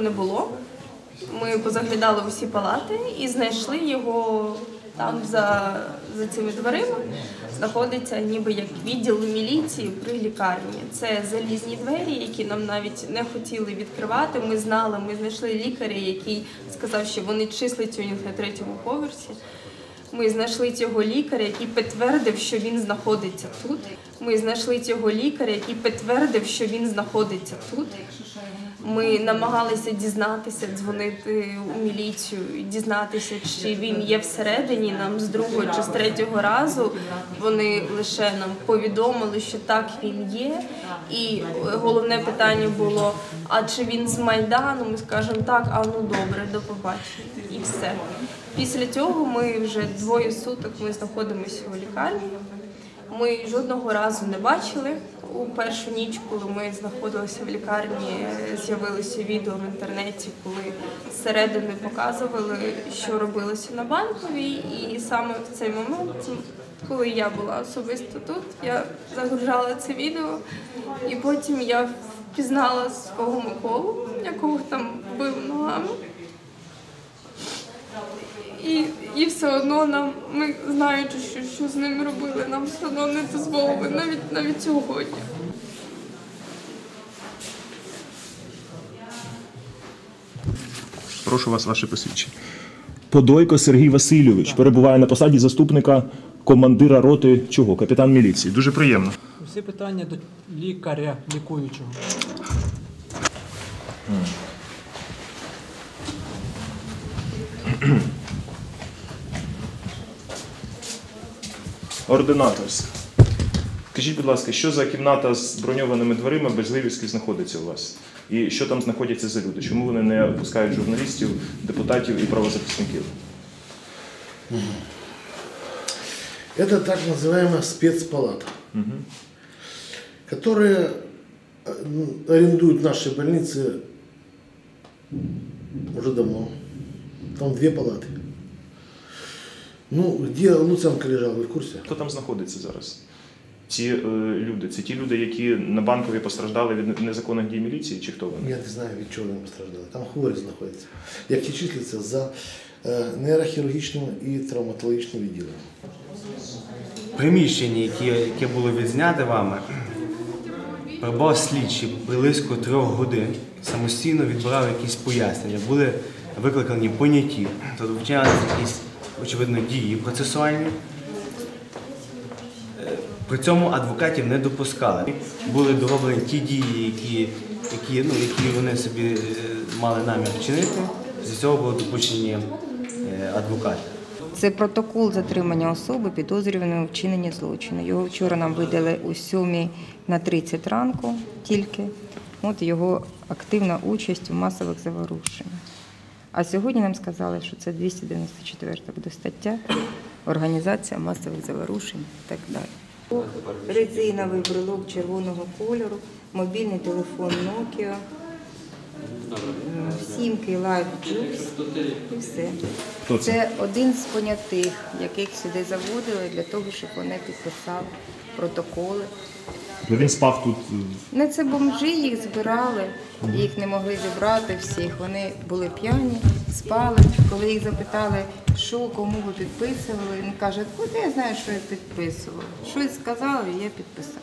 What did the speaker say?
Не було. Ми позаглядали усі палати і знайшли його там за, за цими дверима. Знаходиться ніби як відділ міліції при лікарні. Це залізні двері, які нам навіть не хотіли відкривати. Ми знали, ми знайшли лікаря, який сказав, що вони числять у них на третьому поверсі. Ми знайшли цього лікаря, який підтвердив, що він знаходиться тут. Ми знайшли цього лікаря, який підтвердив, що він знаходиться тут. Ми намагалися дізнатися, дзвонити у міліцію, дізнатися, чи він є всередині. Нам з другого чи з третього разу вони лише нам повідомили, що так він є. І головне питання було: а чи він з майдану? Ми скажемо так, а ну добре, до побачення, і все. Після цього ми вже двоє суток ми знаходимося у лікарні. Ми жодного разу не бачили. У першу ніч, коли ми знаходилися в лікарні, з'явилося відео в інтернеті, коли зсередини показували, що робилося на банковій. І саме в цей момент, коли я була особисто тут, я загружала це відео, і потім я впізнала свого Миколу, якого там бив ногами. І, все одно нам, ми знаючи, що, що з ним робили, нам все одно не дозволили навіть навіть сьогодні. Прошу вас, ваше посвідчення. Подойко Сергій Васильович перебуває на посаді заступника командира роти чого? Капітан міліції. Дуже приємно. Всі питання до лікаря лікуючого. Ординаторська. Скажіть, будь ласка, що за кімната з броньованими дверима без вивіски знаходиться у вас? І що там знаходяться за люди? Чому вони не пускають журналістів, депутатів і правозахисників? Это так называемая спецпалата, которая э, м, арендуют наши больницы уже давно. Там две палаты. Ну, где Луценко лежал, вы в курсе? Хто там знаходиться зараз? Ці е, люди, це ті люди, які на банковій постраждали від незаконних дій міліції, чи хто вони? Я не знаю, від чого вони постраждали. Там хворі знаходяться, які числяться за е, нейрохірургічним і травматологічним відділенням. приміщенні, яке, яке було відзняте вами, прибав слідчий близько трьох годин, самостійно відбирав якісь пояснення, були викликані поняті, тобто вчинялися якісь, очевидно, дії процесуальні. Е, При цьому адвокатів не допускали. Були дороблені ті дії, які, які, ну, які вони собі е, мали намір вчинити. З цього були допущені е, адвокати. Це протокол затримання особи, підозрюваної у вчиненні злочину. Його вчора нам видали у 7 на 30 ранку тільки. От його активна участь у масових заворушеннях. А сьогодні нам сказали, що це 294 буде стаття Організація масових заворушень і так далі. Резиновий брелок червоного кольору, мобільний телефон Nokia, сімки Life Jux і все. Це? Це один з понятих, яких сюди заводили для того, щоб вони підписали протоколи. Ну він спав тут. Не це бомжі їх збирали, їх не могли зібрати всіх. Вони були п'яні, спали. Коли їх запитали, що кому ви підписували, він каже, куди я знаю, що я підписував. Щось сказали, і я підписав.